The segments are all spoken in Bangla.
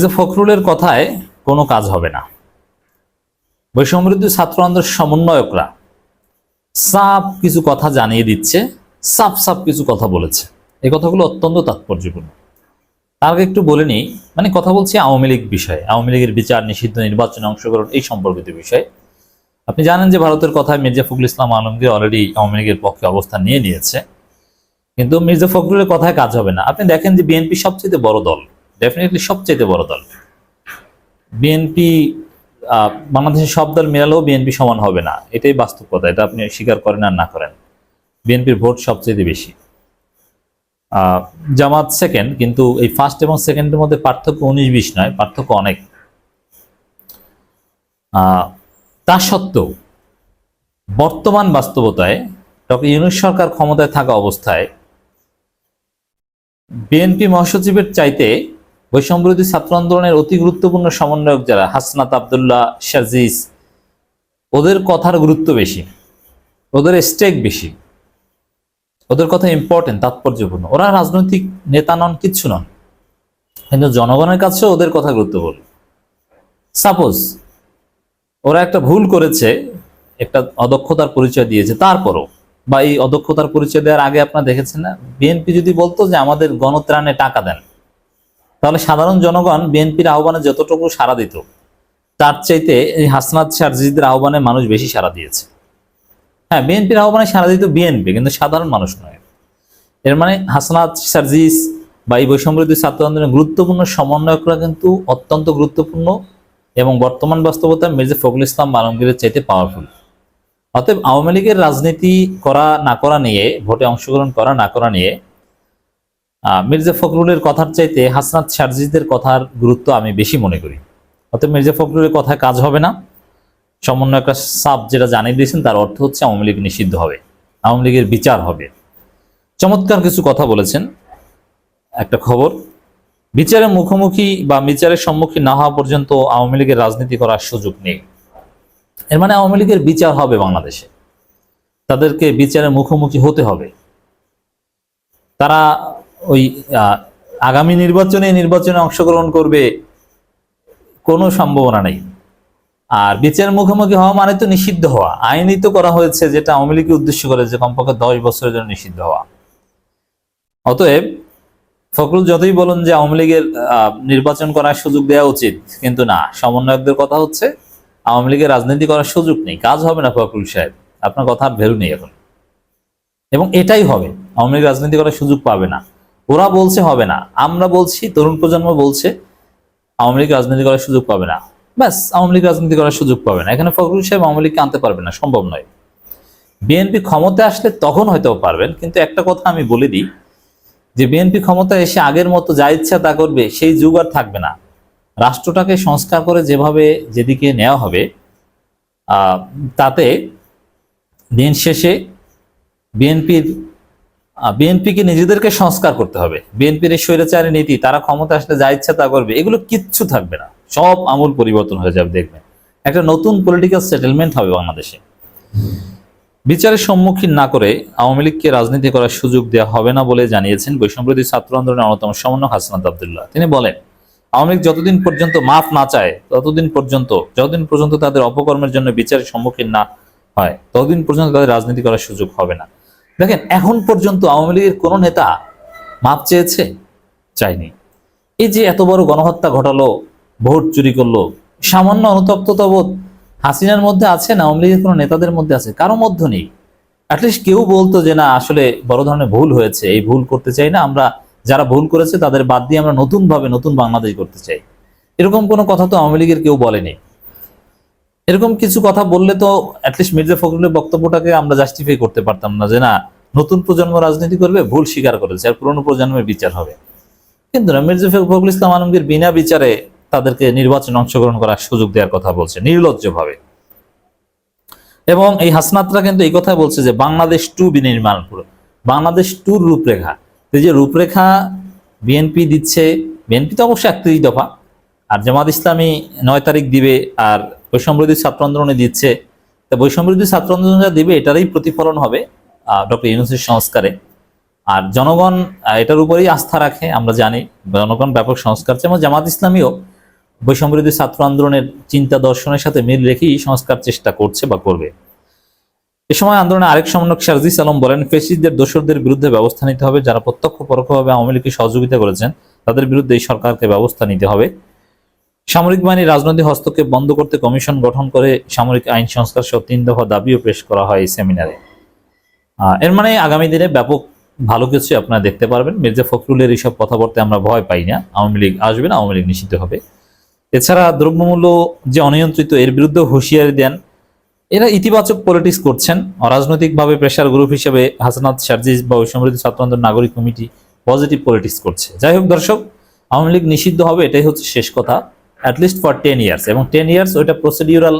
যে ফখরুলের কথায় কোনো কাজ হবে না। বৈষম্যবিরোধী ছাত্র আন্দোলনের সমন্বয়করা সাপ কিছু কথা জানিয়ে দিচ্ছে সাপ সাপ কিছু কথা বলেছে। এই কথাগুলো অত্যন্ত তাৎপর্যপূর্ণ। তার আগে একটু বলে নিই মানে কথা বলছি আওয়ামী লীগ বিষয়ে, আওয়ামী লীগের বিচার, নিষিদ্ধ, নির্বাচনে অংশগ্রহণ এই সম্পর্কিত বিষয়। আপনি জানেন যে ভারতের কথায় মির্জা ফখরুল ইসলাম আলমগীর অলরেডি আওয়ামী লীগের পক্ষে অবস্থান নিয়ে নিয়েছে। কিন্তু মির্জা ফখরুলের কথায় কাজ হবে না। আপনি দেখেন যে বিএনপি সবচেয়ে বড় দল। ডেফিনেটলি সবচেয়ে বড় দল। বিএনপি বাংলাদেশের সব দল মেলালেও বিএনপি সমান হবে না। এটাই বাস্তব কথা এটা আপনি স্বীকার করেন আর না করেন। বিএনপির ভোট সবচেয়ে বেশি। জামাত সেকেন্ড কিন্তু এই ফার্স্ট এবং সেকেন্ডের মধ্যে পার্থক্য উনিশ বিশ নয়, পার্থক্য অনেক। তা সত্ত্বেও বর্তমান বাস্তবতায় ডক্টর ইউনুস সরকার ক্ষমতায় থাকা অবস্থায় বিএনপি মহাসচিবের চাইতে বৈষম্যবিরোধী ছাত্র আন্দোলনের অতি গুরুত্বপূর্ণ সমন্বয়ক যারা, হাসনাত আবদুল্লাহ শাজিজ, ওদের কথার গুরুত্ব বেশি, ওদের স্টেক বেশি, ওদের কথা ইম্পর্টেন্ট তাৎপর্যপূর্ণ। ওরা রাজনৈতিক নেতা নন, কিচ্ছু নন, কিন্তু জনগণের কাছে ওদের কথা গুরুত্বপূর্ণ। সাপোজ ওরা একটা ভুল করেছে, একটা অদক্ষতার পরিচয় দিয়েছে, তারপরও, বা এই অদক্ষতার পরিচয় দেওয়ার আগে আপনারা দেখেছেন না, বিএনপি যদি বলতো যে আমাদের গণত্রাণে টাকা দেন তাহলে সাধারণ জনগণ বিএনপির আহ্বানে যতটুকু সাড়া দিত, তার চাইতে এই হাসনাত শারজিদের আহ্বানে মানুষ বেশি সাড়া দিয়েছে। হ্যাঁ বিএনপির আহ্বানে সাড়া দিত বিএনপি, কিন্তু সাধারণ মানুষ নয়। এর মানে হাসনাত সার্জিস বা এই বৈষম্যবিরোধী ছাত্র আন্দোলনের গুরুত্বপূর্ণ সমন্বয়করা কিন্তু অত্যন্ত গুরুত্বপূর্ণ এবং বর্তমান বাস্তবতায় মির্জা ফখরুল ইসলাম আলমগীরের চাইতে পাওয়ারফুল অতএব আওয়ামী লীগের রাজনীতি করা না করা নিয়ে, ভোটে অংশগ্রহণ করা না করা নিয়ে মির্জা ফখরুলের কথার চাইতে হাসনাত সার্জিসদের কথার গুরুত্ব আমি বেশি মনে করি। অতএব মির্জা ফখরুলের কথায় কাজ হবে না। সমন্বয়করা সাপ যেটা জানিয়ে দিয়েছেন, তার অর্থ হচ্ছে আওয়ামী লীগ নিষিদ্ধ হবে, আওয়ামী লীগের বিচার হবে। চমৎকার কিছু কথা বলেছেন। একটা খবর, বিচারের মুখোমুখি বা বিচারের সম্মুখীন না হওয়া পর্যন্ত আওয়ামী লীগের রাজনীতি করার সুযোগ নেই। এর মানে আওয়ামী লীগের বিচার হবে বাংলাদেশে। তাদেরকে বিচারের মুখোমুখি হতে হবে। তারা ওই আগামী নির্বাচনে নির্বাচনে অংশগ্রহণ করবে কোনো সম্ভাবনা নেই। আর বিচারের মুখোমুখি হওয়া মানে তো নিষিদ্ধ হওয়া। আইনই তো করা হয়েছে যেটা আওয়ামী লীগকে উদ্দেশ্য করে যে কমপক্ষে দশ বছরের জন্য নিষিদ্ধ হওয়া। অতএব ফখরুল যতই বলুন যে আওয়ামী লীগের নির্বাচন করার সুযোগ দেওয়া উচিত, কিন্তু না, সমন্বয়কদের কথা হচ্ছে আওয়ামী লীগের রাজনীতি করার সুযোগ নেই। কাজ হবে না ফখরুল সাহেব। আপনার কথা আর ভ্যালু নেই এখন। এবং এটাই হবে। আওয়ামী লীগ রাজনীতি করার সুযোগ পাবে না। ওরা বলছে হবে না। আমরা বলছি, তরুণ প্রজন্ম বলছে, আওয়ামী লীগ রাজনীতি করার সুযোগ পাবে না। ব্যাস, আওয়ামী লীগ রাজনীতি করার সুযোগ পাবে না। এখানে ফখরুল সাহেব আওয়ামী লীগকে আনতে পারবে না, সম্ভব নয়। বিএনপি ক্ষমতায় আসলে তখন হয়তো পারবেন, কিন্তু একটা কথা আমি বলে দিই, যে বিএনপি ক্ষমতায় এসে আগের মতো যা ইচ্ছা তা করবে, সেই যুগ আর থাকবে না। রাষ্ট্রটাকে সংস্কার করে যেভাবে যেদিকে নেওয়া হবে তাতে দিন শেষে বিএনপির বিএনপিকে নিজেদেরকে সংস্কার করতে হবে। বিএনপির এই স্বৈরাচারী নীতি, তারা ক্ষমতা আসলে যা ইচ্ছা তা করবে, এগুলো কিচ্ছু থাকবে না। সব আমূল পরিবর্তন হয়ে যাবে, দেখবেন। একটা নতুন পলিটিক্যাল সেটেলমেন্ট হবে বাংলাদেশে। বিচারের সম্মুখীন না করে আওয়ামী লীগকে রাজনীতি করার সুযোগ দেওয়া হবে না বলে জানিয়েছেন বৈষম্যবিরোধী ছাত্র আন্দোলনের অন্যতম সমন্বয় হাসনাত আবদুল্লাহ। তিনি বলেন, আওয়ামী লীগ যতদিন পর্যন্ত মাফ না চায়, ততদিন পর্যন্ত, যতদিন পর্যন্ত তাদের অপকর্মের জন্য বিচারের সম্মুখীন না হয়, ততদিন পর্যন্ত তাদের রাজনীতি করার সুযোগ হবে না। দেখেন, এখন পর্যন্ত আওয়ামী লীগের কোনো নেতা মাপ চেয়েছে? চাইনি এই যে এত বড় গণহত্যা ঘটালো, ভোট চুরি করল, সামান্য অনুতপ্ততা বোধ হাসিনার মধ্যে আছে না আওয়ামী লীগের কোনো নেতাদের মধ্যে আছে? কারও মধ্যে নেই। অ্যাটলিস্ট কেউ বলতো যে, না, আসলে বড় ধরনের ভুল হয়েছে, এই ভুল করতে চাই না, আমরা যারা ভুল করেছে তাদের বাদ দিয়ে আমরা নতুন ভাবে নতুন বাংলাদেশ করতে চাই। এরকম কোনো কথা তো আওয়ামী লীগের কেউ বলেনি। এরকম কিছু কথা বললে তো অ্যাটলিস্ট মির্জা ফখরুলের বক্তব্যটাকে আমরা জাস্টিফাই করতে পারতাম না যে না, নতুন প্রজন্ম রাজনীতি করবে, ভুল স্বীকার করেছে, আর পুরনো প্রজন্মের বিচার হবে। কিন্তু না, মির্জা ফখরুল ইসলাম আলমগীর বিনা বিচারে তাদেরকে নির্বাচনে অংশগ্রহণ করার সুযোগ দেওয়ার কথা বলছে, নির্লজ্জভাবে। এবং এই হাসনাতরা কিন্তু এই কথা বলছে যে, বাংলাদেশ টু বিনির্মাণ পুরো। বাংলাদেশ টুর রূপরেখা। এই যে রূপরেখা বিএনপি দিচ্ছে বিএনপি তো অবশ্যই একত্রিশ দফা। আর জামাত ইসলামী নয় তারিখ দিবে, আর বৈষম্যবিরোধী ছাত্র আন্দোলনে দিচ্ছে। তা বৈষম্যবিরোধী ছাত্র আন্দোলন যা দিবে, এটারই প্রতিফলন হবে ডক্টর ইউনুসের সংস্কারে। আর জনগণ এটার উপরেই আস্থা রাখে, আমরা জানি, জনগণ ব্যাপক সংস্কার চায়। এবং জামাত ইসলামীও বৈষম্যবিরোধী ছাত্র আন্দোলনের চিন্তা দর্শনের সাথে মিল রেখেই সংস্কার চেষ্টা করছে বা করবে। এ সময় আন্দোলনে আরেক সমন্বয়ক শারজিস আলম বলেন, ফেসিসদের দোষরদের বিরুদ্ধে ব্যবস্থা নিতে হবে। যারা প্রত্যক্ষ পরোক্ষভাবে আওয়ামী লীগকে সহযোগিতা করেছেন, তাদের বিরুদ্ধে এই সরকারকে ব্যবস্থা নিতে হবে। সামরিক বাহিনী রাজনৈতিক হস্তক্ষেপ বন্ধ করতে কমিশন গঠন করে সামরিক আইন সংস্কার সহ তিন দফা দাবিও পেশ করা হয় এই সেমিনারে। এর মানে আগামী দিনে ব্যাপক ভালো কিছু আপনারা দেখতে পারবেন। মির্জা ফখরুলের এইসব কথাবার্তায় আমরা ভয় পাই না। আওয়ামী লীগ আসবে না, আওয়ামী লীগ নিষিদ্ধ হবে। এছাড়া দ্রব্যমূল্য যে অনিয়ন্ত্রিত, এর বিরুদ্ধে হুঁশিয়ারি দেন। এরা ইতিবাচক পলিটিক্স করছেন। অরাজনৈতিকভাবে প্রেশার গ্রুপ হিসেবে হাসানাত শারজিস বা সমৃদ্ধ ছাত্র নাগরিক কমিটি পজিটিভ পলিটিক্স করছে। যাই হোক দর্শক, আওয়ামী লীগ নিষিদ্ধ হবে, এটাই হচ্ছে শেষ কথা। At least for ten years এবং টেন ইয়ার্স ওইটা প্রসিডিউরাল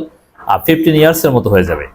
ফিফটিন ইয়ার্সের মতো হয়ে যাবে।